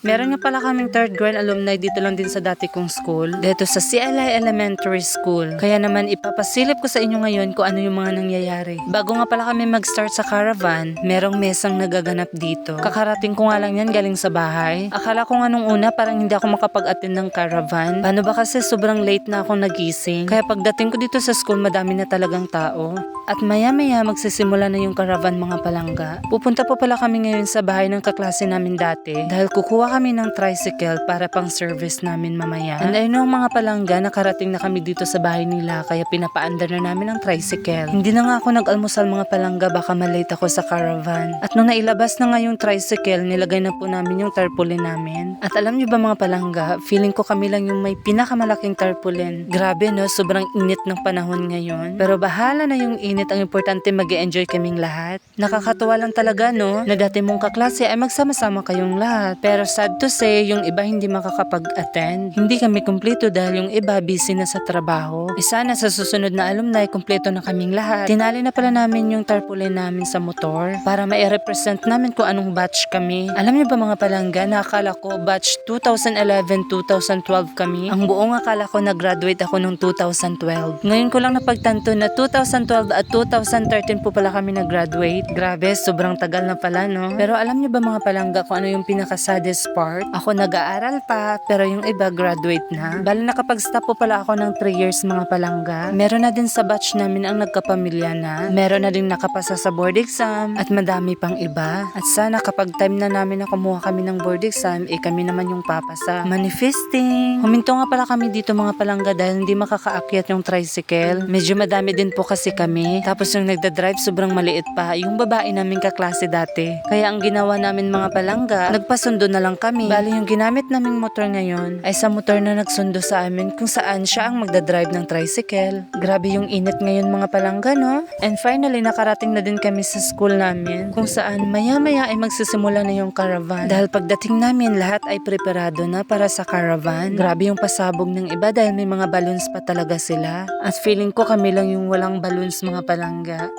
Meron nga pala kaming third grade alumni dito lang din sa dati kong school, dito sa CLI Elementary School. Kaya naman ipapasilip ko sa inyo ngayon kung ano yung mga nangyayari. Bago nga pala kami mag-start sa caravan, merong mesang nagaganap dito. Kakarating ko nga lang yan galing sa bahay. Akala ko nga nung una parang hindi ako makapag-attend ng caravan. Paano ba kasi sobrang late na ako nagising. Kaya pagdating ko dito sa school, madami na talagang tao. At maya-maya magsisimula na yung caravan mga palangga. Pupunta po pala kami ngayon sa bahay ng kaklase namin dati dahil kukuha kami ng tricycle para pang service namin mamaya. And ayun ang mga palangga, nakarating na kami dito sa bahay nila kaya pinapaandar na namin ang tricycle. Hindi na nga ako nag-almusal mga palangga baka malate ako sa caravan. At nung nailabas na nga yung tricycle, nilagay na po namin yung tarpaulin namin. At alam niyo ba mga palangga, feeling ko kami lang yung may pinakamalaking tarpaulin. Grabe no, sobrang init ng panahon ngayon. Pero bahala na yung init, ang importante mag enjoy kaming lahat. Nakakatuwa lang talaga no, na dati mong kaklase ay magsama-sama kayong lahat. Pero sad to say, yung iba hindi makakapag-attend. Hindi kami kumpleto dahil yung iba busy na sa trabaho. Isa na sa susunod na alumni, kumpleto na kaming lahat. Tinali na pala namin yung tarpaulin namin sa motor para ma-represent namin kung anong batch kami. Alam niyo ba mga palangga, nakakala ko batch 2011-2012 kami. Ang buong akala ko nag-graduate ako nung 2012. Ngayon ko lang napagtanto na 2012 at 2013 po pala kami nag-graduate. Grabe, sobrang tagal na pala no. Pero alam niyo ba mga palangga kung ano yung pinaka-saddest part? Ako nag-aaral pa, pero yung iba graduate na. Bali nakapag-stop po pala ako ng 3 years mga palangga. Meron na din sa batch namin ang nagkapamilya na. Meron na din nakapasa sa board exam at madami pang iba. At sana kapag time na namin na kumuha kami ng board exam, eh kami naman yung papasa. Manifesting! Huminto nga pala kami dito mga palangga dahil hindi makakaakyat yung tricycle. Medyo madami din po kasi kami. Tapos yung nagda-drive sobrang maliit pa. Yung babae namin kaklase dati. Kaya ang ginawa namin mga palangga, nagpasundo na lang kami. Bali yung ginamit naming motor ngayon ay sa motor na nagsundo sa amin kung saan siya ang magdadrive ng tricycle. Grabe yung init ngayon mga palangga no? And finally nakarating na din kami sa school namin kung saan maya-maya ay magsisimula na yung caravan. Dahil pagdating namin lahat ay preparado na para sa caravan. Grabe yung pasabog ng iba dahil may mga balloons pa talaga sila. At feeling ko kami lang yung walang balloons mga palangga.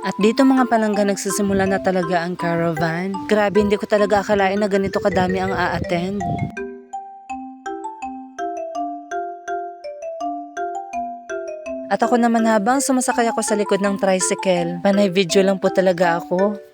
At dito mga palangga nagsisimula na talaga ang caravan. Grabe, hindi ko talaga akalain na ganito kadami ang a-attend. At ako naman habang sumasakay ako sa likod ng tricycle, panay video lang po talaga ako.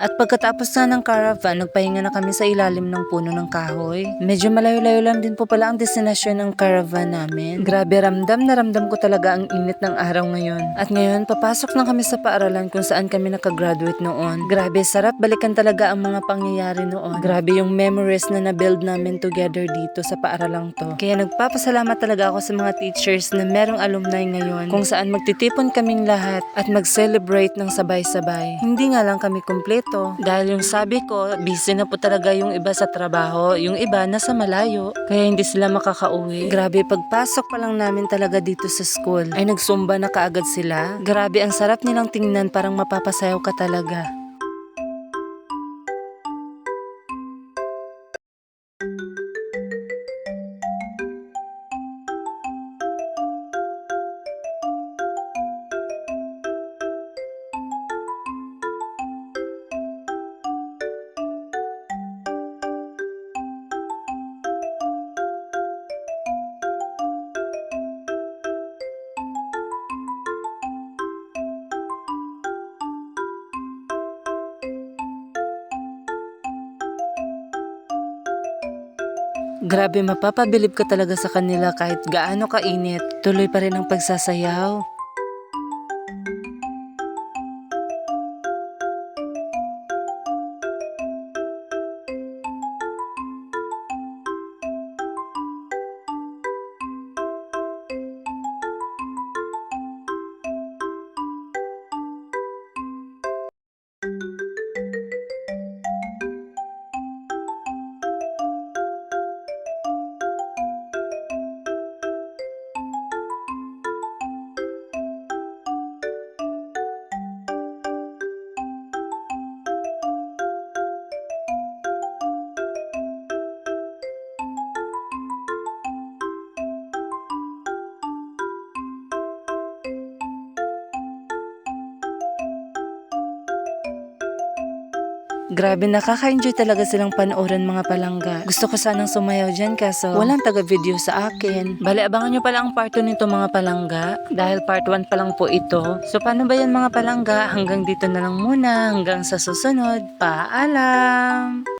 At pagkatapos na ng caravan, nagpahinga na kami sa ilalim ng puno ng kahoy. Medyo malayo-layo lang din po pala ang destinasyon ng caravan namin. Grabe, ramdam na ramdam ko talaga ang init ng araw ngayon. At ngayon, papasok na kami sa paaralan kung saan kami nakagraduate noon. Grabe, sarap balikan talaga ang mga pangyayari noon. Grabe yung memories na na-build namin together dito sa paaralang to. Kaya nagpapasalamat talaga ako sa mga teachers na merong alumni ngayon kung saan magtitipon kaming lahat at mag-celebrate ng sabay-sabay. Hindi nga lang kami kumpleto dahil yung sabi ko, busy na po talaga yung iba sa trabaho, yung iba nasa malayo, kaya hindi sila makakauwi. Grabe, pagpasok pa lang namin talaga dito sa school, ay nagsumba na kaagad sila. Grabe, ang sarap nilang tingnan, parang mapapasayaw ka talaga. Grabe mapapabilib ka talaga sa kanila kahit gaano kainit. Tuloy pa rin ang pagsasayaw. Grabe, nakaka-enjoy talaga silang panoorin mga palangga. Gusto ko sanang sumayaw dyan kaso walang taga-video sa akin. Bale, abangan nyo pala ang part 2 nito mga palangga dahil part 1 pa lang po ito. So paano ba yan mga palangga? Hanggang dito na lang muna. Hanggang sa susunod. Paalam!